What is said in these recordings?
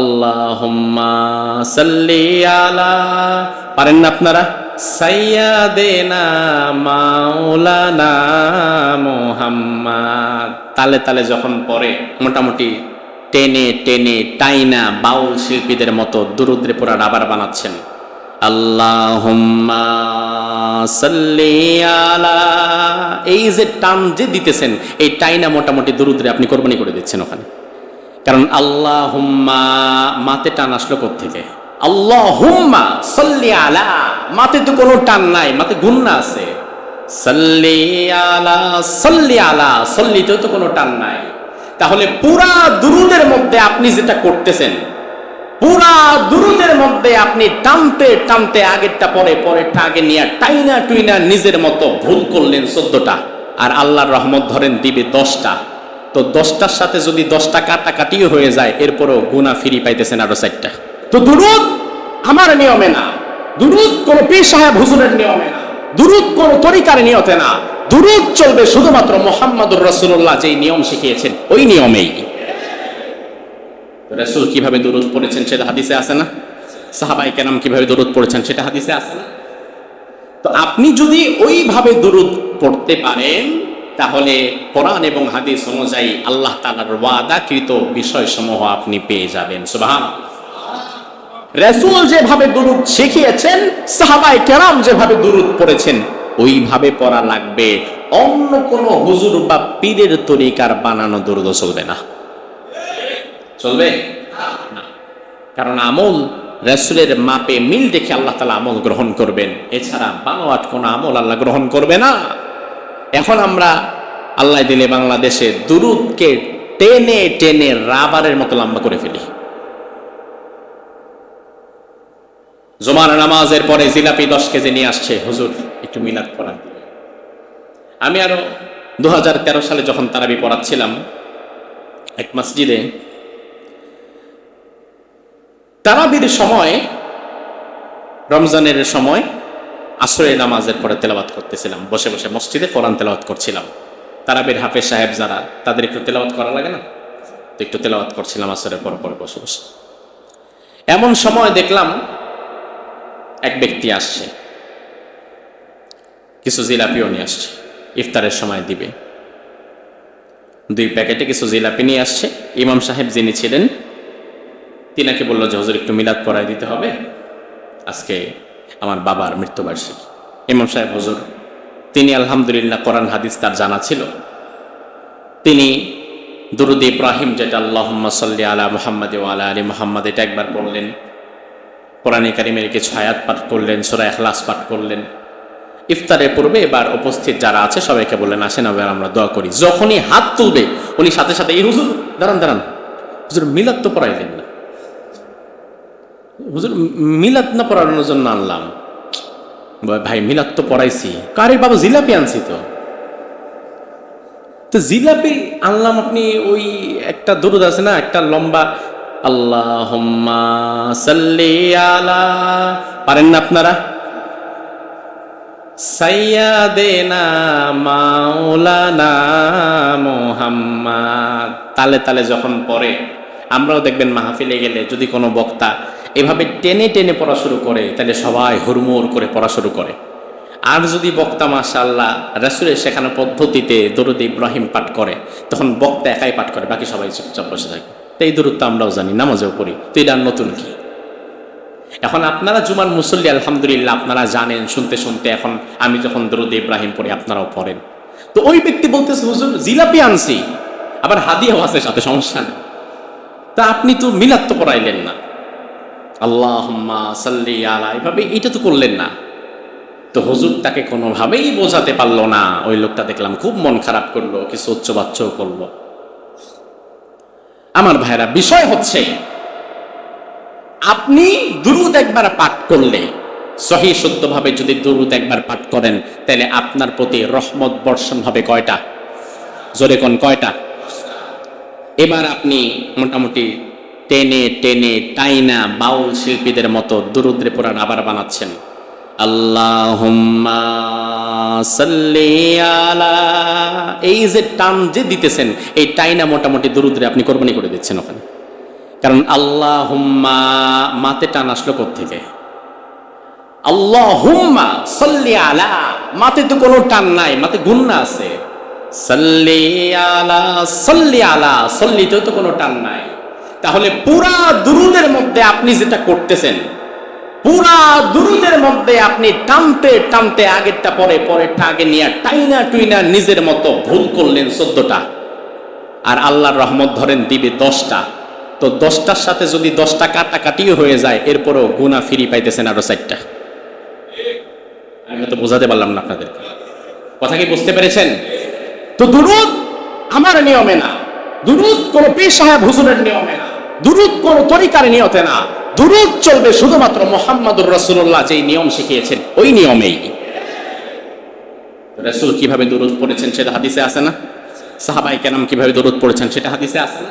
আল্লাহুম্মা সাল্লি পারেন না আপনারা? সাইয়াদেনা মাওলানা মুহাম্মদ। তালে তালে যখন পড়ে, মোটামুটি টেনে টেনে টাইনা বাউল শিল্পীদের মতো দুরুদ্রে পড়ার আবার বানাচ্ছেন। আল্লাহুম্মা সাল্লি এই যে টান যে দিতেছেন, এই টাইনা মোটামুটি দুরুদ্রে আপনি কোরবানি করে দিচ্ছেন ওখানে। কারণ আল্লাহ হুম্মা মাতে টান আসলো থেকে আল্লাহ হুম্মা সল্লি আলা, মাতে তো কোনো টান নাই, মাতে গুন্না আছে। সল্লি আলা সল্লি আলা, সল্লিতেও তো কোনো টান নাই। তাহলে পুরা দুরুদের মধ্যে আপনি যেটা করতেছেন, পুরা দুরুদের মধ্যে আপনি টানতে টানতে আগেরটা পরে, পরেরটা আগে নিয়ে টাইনা টুইনা নিজের মতো ভুল করলেন চোদ্দটা, আর আল্লাহর রহমত ধরেন দিবে দশটা। তো দশটার সাথে যদি দশটা কাটাকাটিও হয়ে যায়, এরপরও গুণা ফিরি পাইতেছেন আরও চারটা। তো দুরুদ আমার নিয়মে না। দুরুদ কোন পীর সাহেব হুজুরের নিয়মে না। দুরুদ কোন তরিকার নিয়তে না। দুরুদ চলবে শুধুমাত্র মোহাম্মদুর রসুল্লাহ যেই নিয়ম শিখিয়েছেন, ওই নিয়মেই। রসুল কীভাবে দুরুদ পড়েছেন সেটা হাদিসে আছে না? সাহাবাই কেনাম কীভাবে দুরুদ পড়েছেন সেটা হাদিসে আছে না? তো আপনি যদি ওইভাবে দুরুদ পড়তে পারেন তাহলে কোরআন এবং হাদিস অনুযায়ী আল্লাহ তালার ওয়াদাকৃত বিষয়সমূহ আপনি পেয়ে যাবেন। সুবাহ রসুল যেভাবে দুরুদ শিখিয়েছেন সাহাবাই কেরাম যেভাবে দুরুদ পড়েছেন, ওইভাবে পড়া লাগবে। অন্য কোনো হুজুর বা পীরের তরিকার বানানো দুরুদ চলবে না। চলবে? না। কারণ আমল রসুলের মাপে মিল দেখে আল্লাহ তালা আমল গ্রহণ করবেন। এছাড়া বানোয়াট কোনো আমল আল্লাহ গ্রহণ করবে না। এখন আমরা আল্লাহ দিলে বাংলাদেশে দুরুদকে টেনে টেনে রাবারের মতো লম্বা করে ফেলি। জমার নামাজের পরে জিলাপি দশ কেজি নিয়ে আসছে, হুজুর, একটু মিলাদ পড়ান। আমি আরও দু হাজার তেরো সালে যখন তারাবি পড়াচ্ছিলাম, এক মসজিদে, তারাবির সময়, রমজানের সময় আসরে নামাজের পরে তেলাবাত করতেছিলাম। বসে বসে মসজিদে কোরআন তেলাওয়াত করছিলাম। তারাবির হাফেজ সাহেব যারা, তাদের একটু তেলাওয়াত করা লাগে না? তো একটু তেলাওয়াত করছিলাম আসরের পর পরে বসে বসে। এমন সময় দেখলাম এক ব্যক্তি আসছে। কিছু জিলাপিও নিয়ে আসছে। ইফতারের সময় দিবে। দুই প্যাকেটে কিছু জিলাপি নিয়ে আসছে। ইমাম সাহেব যিনি ছিলেন, তিনাকে বলল যে, হজুর, একটু মিলাদ পড়াই দিতে হবে। আজকে আমার বাবার মৃত্যুবার্ষিকী। ইমাম সাহেব হজুর, তিনি আলহামদুলিল্লাহ কোরআন হাদিস তার জানা ছিল। তিনি দুরুদ ইব্রাহিম যেটা আল্লাহ সাল্লি আলা মোহাম্মদ আলা আলী মোহাম্মদ এটা একবার পড়লেন। কোরআন কারিমের কিছু আয়াত পাঠ করলেন, সোরা এখলাস পাঠ করলেন। ইফতারের পূর্বে এবার উপস্থিত যারা আছে সবাইকে বললেন, আসেন এবার আমরা দোয়া করি। যখনই হাত তুলবে, উনি সাথে সাথে এই হুজুর, দাঁড়ান দাঁড়ান। হুজুর মিলাদ তো পড়াইলেন না। হুজুর, মিলাদ না পড়ানোর জন্য আনলাম। ভাই মিলাদ তো পড়াইছি। কারে বাবা জিলাপি আনছি তো। তো জিলাপি আনলাম আপনি ওই একটা দরুদ আছে না, একটা লম্বা আল্লাহ আলা পারেন না আপনারা? তালে তালে যখন পড়ে, আমরাও দেখবেন মাহফিলে গেলে যদি কোনো বক্তা এভাবে টেনে টেনে পড়া শুরু করে, তাহলে সবাই হুড়মুড় করে পড়া শুরু করে। আর যদি বক্তা মাশাল্লাহ রাসুলের শেখানো পদ্ধতিতে দরুদ ইব্রাহিম পাঠ করে, তখন বক্তা একাই পাঠ করে, বাকি সবাই চুপচাপ বসে থাকে। তো এই দূরত্ব আমরাও জানি, নামাজেও পড়ি। তো এটা নতুন কি? এখন আপনারা জুমান মুসল্লি, আলহামদুলিল্লাহ, আপনারা জানেন, শুনতে শুনতে এখন আমি যখন দরুদ ইব্রাহিম পড়ি, আপনারাও পড়েন। তো ওই ব্যক্তি বলতেছে, হুজুর, জিলাপি আনছি। আবার হাদিয়াও আছে সাথে, সমস্যা নেই। তা আপনি তো মিলাদ তো পড়াইলেন না। আল্লাহ সাল্লি আলা, এভাবে এটা তো করলেন না। তো হুজুর তাকে কোনোভাবেই বোঝাতে পারল না। ওই লোকটা দেখলাম খুব মন খারাপ করল কিছু উচ্চ বাচ্চাও করল। আমার ভাইরা, বিষয় হচ্ছে, আপনি দুরুদ একবার পাঠ করলে, সহি শুদ্ধভাবে যদি দুরুদ একবার পাঠ করেন, তাহলে আপনার প্রতি রহমত বর্ষণ হবে কয়টা? জোরে কোন কয়টা? এবার আপনি মোটামুটি টেনে টেনে টাইনা বাউল শিল্পীদের মতো দুরুদ্রে পুরাণ আবার বানাচ্ছেন। আল্লাহুম্মা আলা। এই যে টান যে দিতেছেন, এই টাইনা মোটামুটি দুরুদ্রে আপনি কোরবানি করে দিচ্ছেন ওখানে। কারণ আল্লাহ হুম্মা মাতে টান আসলো থেকে আল্লাহ হুম্মা সল্লি আলা। মাতে তো কোনো টান নাই, মাতে গুন্না আছে। সল্লি আলা সল্লি আলা, সল্লিতেও তো কোনো টান নাই। তাহলে পুরা দুরুদের মধ্যে আপনি যেটা করতেছেন, পুরা দুরুদের মধ্যে আপনি টানতে টানতে আগেরটা পরে পরেরটা আগে নিয়ে টাইনা টুইনা নিজের মতো ভুল করলেন চোদ্দটা। আর আল্লাহর রহমত ধরেন দিবে দশটা। তো দশটার সাথে যদি দশটা কাটাকাটিও হয়ে যায়, এরপরও গুণা ফিরি পাইতেছেন আরও চারটা। আমি তো বোঝাতে পারলাম না আপনাদের কথা কি বুঝতে পেরেছেন? তো দুরুদ আমার নিয়মে না। দুরুদ কোন সাহেব, হুজুরের নিয়মে না। দুরুদ কোন তরিকার নিয়তে না। দুরুদ চলবে শুধুমাত্র মোহাম্মদুর রসুল্লাহ যেই নিয়ম শিখিয়েছেন, ওই নিয়মেই। রসুল কীভাবে দুরুদ পড়েছেন সেটা হাদিসে আছে না? সাহাবাই কেনাম কীভাবে দুরুদ পড়েছেন সেটা হাদিসে আছে না?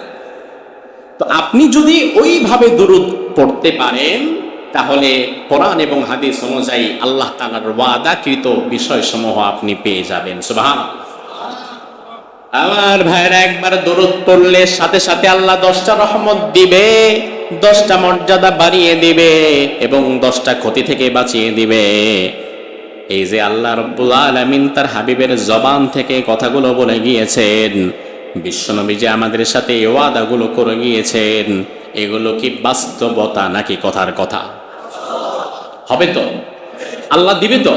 তো আপনি যদি ওইভাবে দুরুদ পড়তে পারেন, তাহলে কোরআন এবং হাদিস অনুযায়ী আল্লাহ তালার ওয়াদাকৃত বিষয়সমূহ আপনি পেয়ে যাবেন। সুবাহ আমার ভাইয়েরা একবার দরুদ পড়লে সাথে সাথে আল্লাহ দশটা রহমত দিবে, দশটা মর্যাদা বাড়িয়ে দিবে এবং দশটা ক্ষতি থেকে বাঁচিয়ে দিবে। এই যে আল্লাহ রব্বুল আলমিন তার হাবিবের জবান থেকে কথাগুলো বলে গিয়েছেন, বিশ্বনবী যে আমাদের সাথে এই ওয়াদাগুলো করে গিয়েছেন, এগুলো কি বাস্তবতা নাকি কথার কথা? হবে তো? আল্লাহ দিবে তো?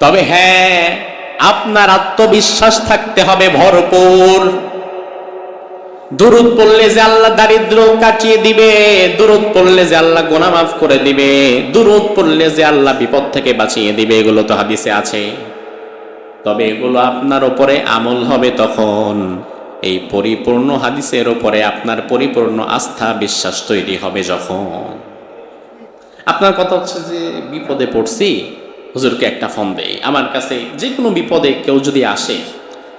তবে হ্যাঁ আপনার আত্মবিশ্বাস থাকতে হবে ভরপুর। দুরুদ পড়লে যে আল্লাহ দারিদ্র কাটিয়ে দিবে, দুরুদ পড়লে যে আল্লাহ গোনা মাফ করে দিবে, দুরুদ পড়লে যে আল্লাহ বিপদ থেকে বাঁচিয়ে দিবে, এগুলো তো হাদিসে আছে। তবে এগুলো আপনার উপরে আমল হবে তখন। এই পরিপূর্ণ হাদিসের উপরে আপনার পরিপূর্ণ আস্থা, বিশ্বাস তৈরি হবে যখন। আপনার কথা হচ্ছে যে বিপদে পড়ছি? হুজুরকে একটা ফোন দেয় আমার কাছে যে কোনো বিপদে কেউ যদি আসে,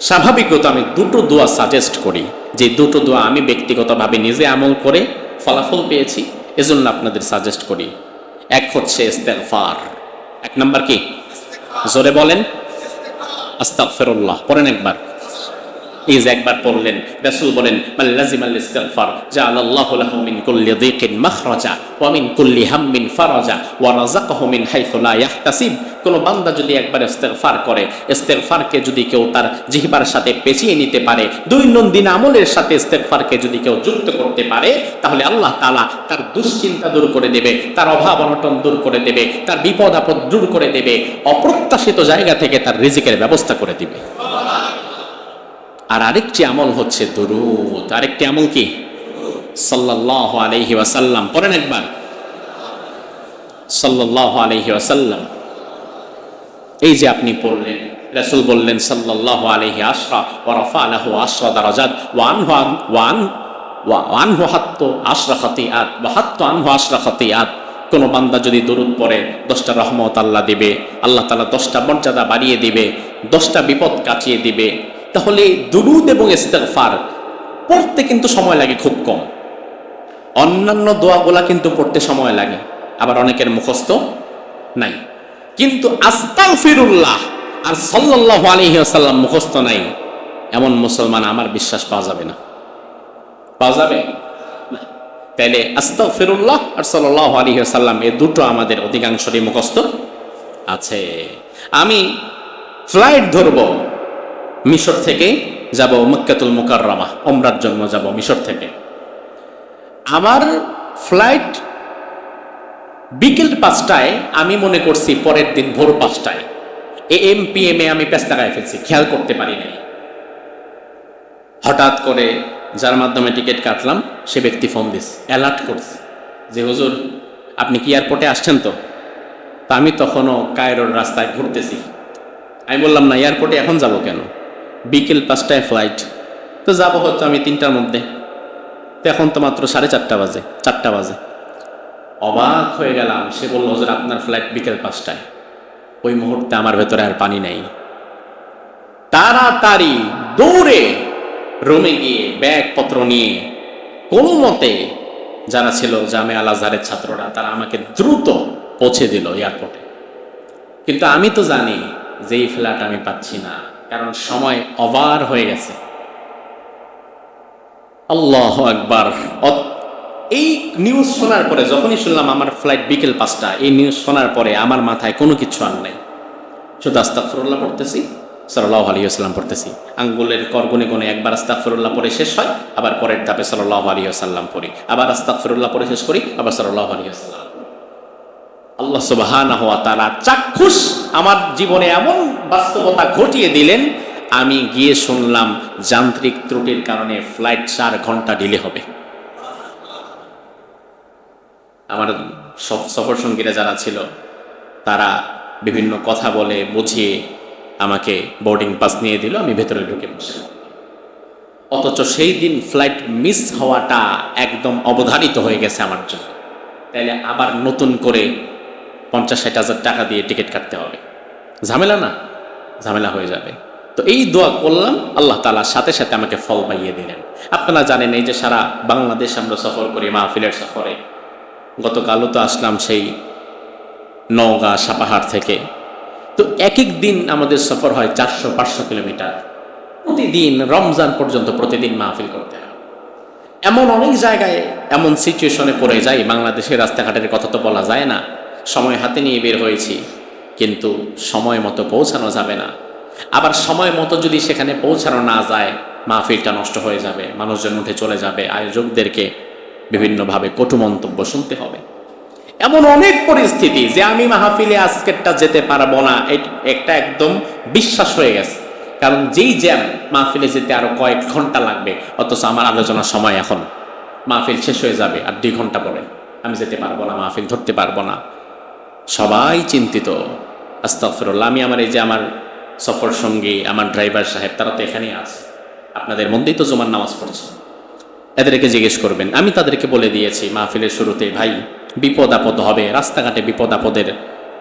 স্বাভাবিকত আমি দুটো দোয়া সাজেস্ট করি। যে দুটো দোয়া আমি ব্যক্তিগতভাবে নিজে আমল করে ফলাফল পেয়েছি, এজন্য আপনাদের সাজেস্ট করি। এক হচ্ছে ইস্তেগফার। এক নাম্বার কি? জোরে বলেন। আস্তাগফিরুল্লাহ। পড়েন একবার। এই যে একবার পড়লেন। বলেন জাআলাল্লাহু লাহু মিন কুল্লি মাখরাজা ওয়া মিন কুল্লি হাম্মিন ফারাজা ওয়া রাযাকাহু মিন লা ইয়াহতাসিব। বান্দা যদি একবার করে যদি কেউ তার জিহ্বার সাথে পেঁচিয়ে নিতে পারে, দৈনন্দিন আমলের সাথে ইস্তেগফারকে যদি কেউ যুক্ত করতে পারে, তাহলে আল্লাহ তাআলা তার দুশ্চিন্তা দূর করে দেবে, তার অভাব অনটন দূর করে দেবে, তার বিপদ আপদ দূর করে দেবে, অপ্রত্যাশিত জায়গা থেকে তার রিজিকের ব্যবস্থা করে দিবে। আর আরেকটি আমল হচ্ছে দরুদ। আরেকটি আমল কি? সাল্লাল্লাহু আলাইহি ওয়াসাল্লাম। পড়েন একবার। সাল্লাল্লাহু আলাইহি ওয়াসাল্লাম। এই যে আপনি পড়লেন, রাসূল বললেন, সাল্লাল্লাহু আলাইহি আশরা রাফা লাহু আশরা দারাজাত ওয়ান ওয়া আনহু হাত্তু আশরা খাতিয়াত ওয়া হাত্তু আনহু আশরা খাতিয়াত কোন বান্দা যদি দরুদ পড়ে, দশটা রহমত আল্লাহ দিবে। আল্লাহ তাআলা দশটা মর্যাদা বাড়িয়ে দিবে, দশটা বিপদ কাটিয়ে দিবে। তাহলে দুরুদ এবং ইস্তেগফার পড়তে কিন্তু সময় লাগে খুব কম। অন্যান্য দোয়াগুলা কিন্তু পড়তে সময় লাগে, আবার অনেকের মুখস্থ নাই। কিন্তু আস্তাগফিরুল্লাহ আর সাল্লাল্লাহু আলাইহি ওয়াসাল্লাম মুখস্থ নাই, এমন মুসলমান আমার বিশ্বাস পাওয়া যাবে না। পাওয়া যাবে? না। তাইলে আস্তাগফিরুল্লাহ আর সাল্লাল্লাহু আলাইহি ওয়াসাল্লাম এই দুটো আমাদের অধিকাংশরই মুখস্থ আছে। আমি ফ্লাইট ধরবো মিশর থেকে যাব মক্কাতুল মুকাররমা ওমরার জন্য যাব মিশর থেকে। আমার ফ্লাইট বিকেল পাঁচটায়, আমি মনে করছি পরের দিন ভোর পাঁচটায়। এ এম, পি এম এ আমি গায়ে ফেলছি, খেয়াল করতে পারি নাই। হঠাৎ করে যার মাধ্যমে টিকিট কাটলাম, সে ব্যক্তি ফোন দিস অ্যালার্ট করছে যে, হুজুর, আপনি কি এয়ারপোর্টে আসছেন তো? তা আমি তখনও কায়রোর রাস্তায় ঘুরতেছি। আমি বললাম, না, এয়ারপোর্টে এখন যাব কেন? বিকেল পাঁচটায় ফ্লাইট তো যাব হয়তো আমি তিনটার মধ্যে। তো এখন তো মাত্র সাড়ে চারটা বাজে চারটা বাজে। অবাক হয়ে গেলাম, সে বলল হজুর আপনার ফ্লাইট বিকেল পাঁচটায়। ওই মুহূর্তে আমার ভেতরে আর পানি নেই। তাড়াতাড়ি দৌড়ে রুমে গিয়ে ব্যাগপত্র নিয়ে কোনো মতে যারা ছিল জামে আল আজহারের ছাত্ররা, তারা আমাকে দ্রুত পৌঁছে দিল এয়ারপোর্টে কিন্তু আমি তো জানি যে এই ফ্ল্যাট আমি পাচ্ছি না। কারণ সময় অবার হয়ে গেছে। আল্লাহ একবার এই নিউজ শোনার পরে যখনই শুনলাম আমার ফ্লাইট বিকেল পাঁচটা, এই নিউজ শোনার পরে আমার মাথায় কোনো কিছু আর নাই। শুধু আস্তাকফরুল্লাহ পড়তেছি সাল্লাহ আলী আসসালাম পড়তেছি। আঙ্গুলের করগুনে গুনে একবার আস্তাকফরুল্লাহ পরে শেষ হয়, আবার পরের ধাপে সাল্লাহ আলী আসাল্লাম পড়ি। আবার আস্তাকফরুল্লাহ পরে শেষ করি, আবার সাল্লাহ আলী আল্লাহ সুবাহান হওয়া তারা চাক্ষুষ আমার জীবনে এমন বাস্তবতা ঘটিয়ে দিলেন, আমি গিয়ে শুনলাম যান্ত্রিক ত্রুটির কারণে ফ্লাইট চার ঘণ্টা ডিলে হবে। আমার সফ- সফর সঙ্গীরা যারা ছিল, তারা বিভিন্ন কথা বলে বুঝিয়ে আমাকে বোর্ডিং পাস নিয়ে দিল, আমি ভেতরে ঢুকে বসে অথচ সেই দিন ফ্লাইট মিস হওয়াটা একদম অবধারিত হয়ে গেছে আমার জন্য। তাইলে আবার নতুন করে পঞ্চাশ ষাট হাজার টাকা দিয়ে টিকিট কাটতে হবে। ঝামেলা না, ঝামেলা হয়ে যাবে। তো এই দোয়া করলাম, আল্লাহ তালার সাথে সাথে আমাকে ফল পাইয়ে দিলেন। আপনারা জানেন এই যে সারা বাংলাদেশ আমরা সফর করি মাহফিলের সফরে। গতকালও তো আসলাম সেই নওগাঁ সাপাহার থেকে। তো এক এক দিন আমাদের সফর হয় চারশো পাঁচশো কিলোমিটার। প্রতিদিন রমজান পর্যন্ত প্রতিদিন মাহফিল করতে হয়। এমন অনেক জায়গায় এমন সিচুয়েশনে পড়ে যায় বাংলাদেশের রাস্তাঘাটের কথা তো বলা যায় না। সময় হাতে নিয়ে বের হয়েছি। কিন্তু সময় মতো পৌঁছানো যাবে না। আবার সময় মতো যদি সেখানে পৌঁছানো না যায়, মাহফিলটা নষ্ট হয়ে যাবে, মানুষজন উঠে চলে যাবে, আয়োজকদেরকে বিভিন্নভাবে কটু মন্তব্য শুনতে হবে। এমন অনেক পরিস্থিতি যে আমি মাহফিলে আজকেরটা যেতে পারব না একটা একদম বিশ্বাস হয়ে গেছে। কারণ যেই জ্যাম মাহফিলে যেতে আরও কয়েক ঘণ্টা লাগবে, অথচ আমার আলোচনার সময় এখন। মাহফিল শেষ হয়ে যাবে, আর দুই ঘণ্টা পরে। আমি যেতে পারব না, মাহফিল ধরতে পারব না। সবাই চিন্তিত। আস্তাগফিরুল্লাহ, আমি আমার এই যে আমার সফর সঙ্গী, আমার ড্রাইভার সাহেব, তারা তো এখানেই আছে। আপনাদের মধ্যেই তো জমার নামাজ পড়ছে। এদেরকে জিজ্ঞেস করবেন, আমি তাদেরকে বলে দিয়েছি মাহফিলের শুরুতে, ভাই, বিপদ আপদ হবে, রাস্তাঘাটে বিপদ আপদের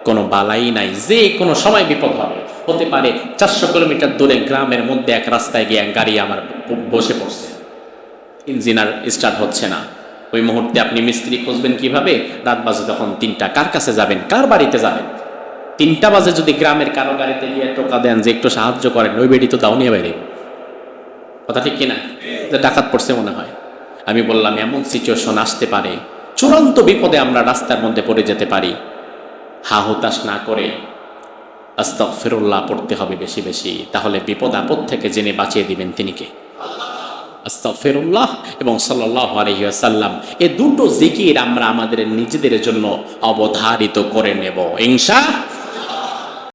কোনো বালাই নাই, যে কোনো সময় বিপদ হবে। হতে পারে চারশো কিলোমিটার দূরে গ্রামের মধ্যে এক রাস্তায় গিয়ে গাড়ি আমার বসে পড়ছে। ইঞ্জিন আর স্টার্ট হচ্ছে না। ওই মুহূর্তে আপনি মিস্ত্রি খুঁজবেন কীভাবে? রাত বাজে তখন তিনটা। কার কাছে যাবেন? কার বাড়িতে যাবেন? তিনটা বাজে যদি গ্রামের কারও গাড়িতে গিয়ে টোকা দেন যে একটু সাহায্য করেন, ওই বেডি তো দাও নিয়ে বাইরে। কথা ঠিক কিনা? যে ডাকাত পড়ছে মনে হয়। আমি বললাম, এমন সিচুয়েশন আসতে পারে। চূড়ান্ত বিপদে আমরা রাস্তার মধ্যে পড়ে যেতে পারি। হা হুতাশ না করে আস্তক ফেরুল্লাহ পড়তে হবে বেশি বেশি। তাহলে বিপদ আপদ থেকে জেনে বাঁচিয়ে দিবেন তিনি কে আস্তাগফিরুল্লাহ এবং সাল্লাহ আলহিহাসাল্লাম এ দুটো জিকির আমরা আমাদের নিজেদের জন্য অবধারিত করে নেব। ইনশা